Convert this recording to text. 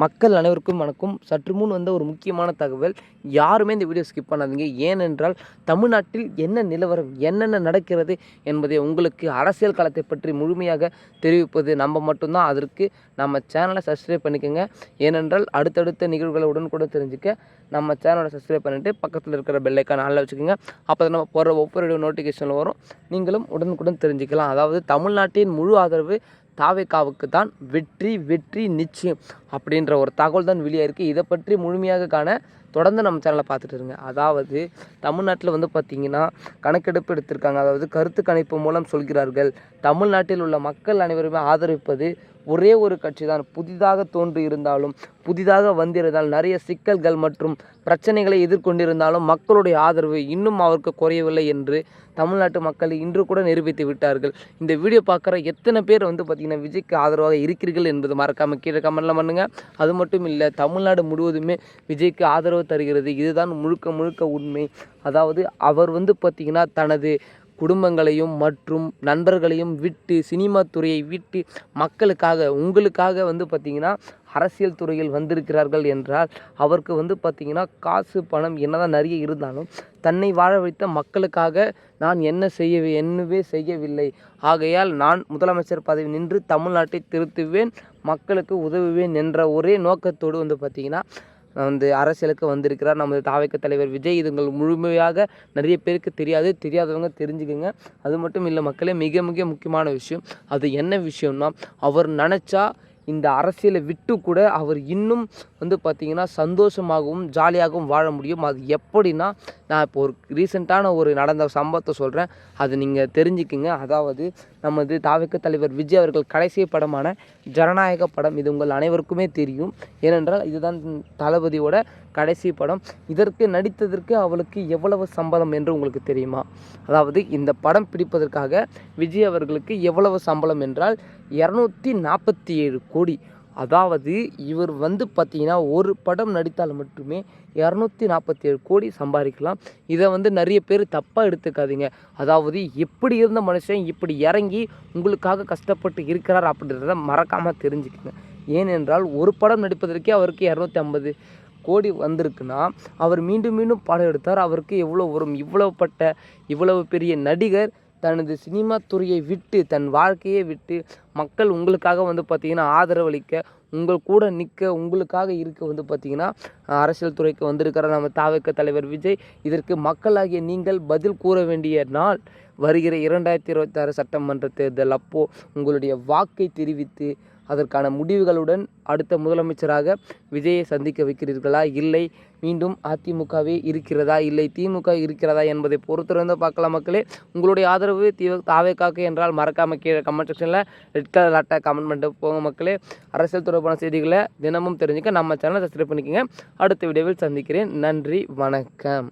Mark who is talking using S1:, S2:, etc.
S1: மக்கள் அனைவருக்கும் வணக்கம். சற்று முன் வந்த ஒரு முக்கியமான தகவல் யாருமே இந்த வீடியோ ஸ்கிப் பண்ணாதீங்க. ஏனென்றால் தமிழ்நாட்டில் என்ன நிலவரம் என்னென்ன நடக்கிறது என்பதை உங்களுக்கு அரசியல் களத்தை பற்றி முழுமையாக தெரிவிப்பது நம்ம மட்டும்தான். அதற்கு நம்ம சேனலை சப்ஸ்கிரைப் பண்ணிக்கோங்க. ஏனென்றால் அடுத்தடுத்த நிகழ்வுகளை உடனுக்குடன் தெரிஞ்சுக்க நம்ம சேனலை சப்ஸ்கிரைப் பண்ணிவிட்டு பக்கத்தில் இருக்கிற பெல்லைக்கான ஆளில் வச்சுக்கோங்க. அப்போ நம்ம போகிற ஒவ்வொரு வீடியோ நோட்டிஃபிகேஷனில் வரும். நீங்களும் உடனுக்குடன் தெரிஞ்சுக்கலாம். அதாவது தமிழ்நாட்டின் முழு ஆதரவு தாவேக்காவுக்கு தான் வெற்றி வெற்றி நிச்சயம் அப்படின்ற ஒரு தகவல் தான் வெளியாயிருக்கு. இதை பற்றி முழுமையாக காண தொடர்ந்து நம்ம சேனலை பார்த்துட்டு இருங்க. அதாவது தமிழ்நாட்டில் வந்து பார்த்திங்கன்னா கணக்கெடுப்பு எடுத்திருக்காங்க. அதாவது கருத்து கணிப்பு மூலம் சொல்கிறார்கள். தமிழ்நாட்டில் உள்ள மக்கள் அனைவருமே ஆதரிப்பது ஒரே ஒரு கட்சி தான் புதிதாக தோன்றி இருந்தாலும் புதிதாக வந்திருந்தால் நிறைய சிக்கல்கள் மற்றும் பிரச்சனைகளை எதிர்கொண்டிருந்தாலும் மக்களுடைய ஆதரவு இன்னும் அவருக்கு குறையவில்லை என்று தமிழ்நாட்டு மக்கள் இன்று கூட நிரூபித்து விட்டார்கள். இந்த வீடியோ பார்க்குற எத்தனை பேர் வந்து பார்த்திங்கன்னா விஜய்க்கு ஆதரவாக இருக்கிறீர்கள் என்பது மறக்காமல் கீழே கமெண்ட்ல பண்ணுங்கள் அது மட்டும் இல்லை தமிழ்நாடு முழுவதுமே விஜய்க்கு ஆதரவு தருகிறது. இதுதான் முழுக்க முழுக்க உண்மை. அதாவது அவர் வந்து பார்த்திங்கன்னா தனது குடும்பங்களையும் மற்றும் நண்பர்களையும் விட்டு சினிமா துறையை விட்டு மக்களுக்காக உங்களுக்காக வந்து பார்த்திங்கன்னா அரசியல் துறையில் வந்திருக்கிறார்கள் என்றால் அவருக்கு வந்து பார்த்திங்கன்னா காசு பணம் என்னதான் நிறைய இருந்தாலும் தன்னை வாழ வைத்த மக்களுக்காக நான் என்ன செய்ய என்னவே செய்யவில்லை. ஆகையால் நான் முதலமைச்சர் பதவி நின்று தமிழ்நாட்டை திருத்துவேன் மக்களுக்கு உதவுவேன் என்ற ஒரே நோக்கத்தோடு வந்து பார்த்திங்கன்னா வந்து அரசியலுக்கு வந்திருக்கிறார். நமது தாவக தலைவர் விஜய் இதுங்கள் முழுமையாக நிறைய பேருக்கு தெரியாது. தெரியாதவங்க தெரிஞ்சுக்கோங்க. அது மட்டும் இல்லை மக்களே மிக மிக முக்கியமான விஷயம். அது என்ன விஷயம்னா அவர் நினச்சா இந்த அரசியலை விட்டு கூட அவர் இன்னும் வந்து பார்த்திங்கன்னா சந்தோஷமாகவும் ஜாலியாகவும் வாழ முடியும். அது எப்படின்னா நான் இப்போ ஒரு ரீசெண்டான ஒரு நடந்த சம்பவத்தை சொல்கிறேன் அது நீங்கள் தெரிஞ்சுக்கிங்க. அதாவது நமது தாவக தலைவர் விஜய் அவர்கள் கடைசி படமான ஜனநாயக படம் இது உங்கள் அனைவருக்குமே தெரியும். ஏனென்றால் இதுதான் தளபதியோட கடைசி படம். இதற்கு நடித்ததற்கு அவளுக்கு எவ்வளவு சம்பளம் என்று உங்களுக்கு தெரியுமா? அதாவது இந்த படம் பிடிப்பதற்காக விஜய் அவர்களுக்கு எவ்வளவு சம்பளம் என்றால் இரநூத்தி நாற்பத்தி ஏழு கோடி. அதாவது இவர் வந்து பார்த்தீங்கன்னா ஒரு படம் நடித்தால் மட்டுமே இரநூத்தி நாற்பத்தி ஏழு கோடி சம்பாதிக்கலாம். இதை வந்து நிறைய பேர் தப்பாக எடுத்துக்காதீங்க. அதாவது எப்படி இருந்த மனுஷன் இப்படி இறங்கி உங்களுக்காக கஷ்டப்பட்டு இருக்கிறார் அப்படின்றத மறக்காமல் தெரிஞ்சுக்கங்க. ஏனென்றால் ஒரு படம் நடிப்பதற்கே அவருக்கு இரநூத்தி ஐம்பது கோடி வந்திருக்குன்னா அவர் மீண்டும் மீண்டும் படம் எடுத்தார். அவருக்கு எவ்வளோ வரும் இவ்வளவு பட்ட இவ்வளவு பெரிய நடிகர் தனது சினிமா துறையை விட்டு தன் வாழ்க்கையை விட்டு மக்கள் உங்களுக்காக வந்து பார்த்திங்கன்னா ஆதரவளிக்க உங்கள் கூட நிற்க உங்களுக்காக இருக்க வந்து பார்த்திங்கன்னா அரசியல் துறைக்கு வந்திருக்கிற நம்ம தாவக தலைவர் விஜய் இதற்கு மக்களாகிய நீங்கள் பதில் கூற வேண்டிய நாள் வருகிற இரண்டாயிரத்தி இருபத்தாறு சட்டமன்ற தேர்தல். அப்போது உங்களுடைய வாக்கை தெரிவித்து அதற்கான முடிவுகளுடன் அடுத்த முதலமைச்சராக விஜயை சந்திக்க வைக்கிறீர்களா? இல்லை. மீண்டும் அதிமுகவே இருக்கிறதா? இல்லை. திமுக இருக்கிறதா என்பதை பொறுத்திருந்து பார்க்கலாம் மக்களே. உங்களுடைய ஆதரவு தீவ தாவேக்காக்கு என்றால் மறக்காமல் கீழே கமெண்ட் செக்ஷனில் ரெட் கலர் லாட்டாக கமெண்ட் பண்ணிட்டு போங்க மக்களே. அரசியல் தொடர்பான செய்திகளை தினமும் தெரிஞ்சுக்க நம்ம சேனலை சப்ஸ்கிரைப் பண்ணிக்கோங்க. அடுத்த வீடியோவில் சந்திக்கிறேன். நன்றி வணக்கம்.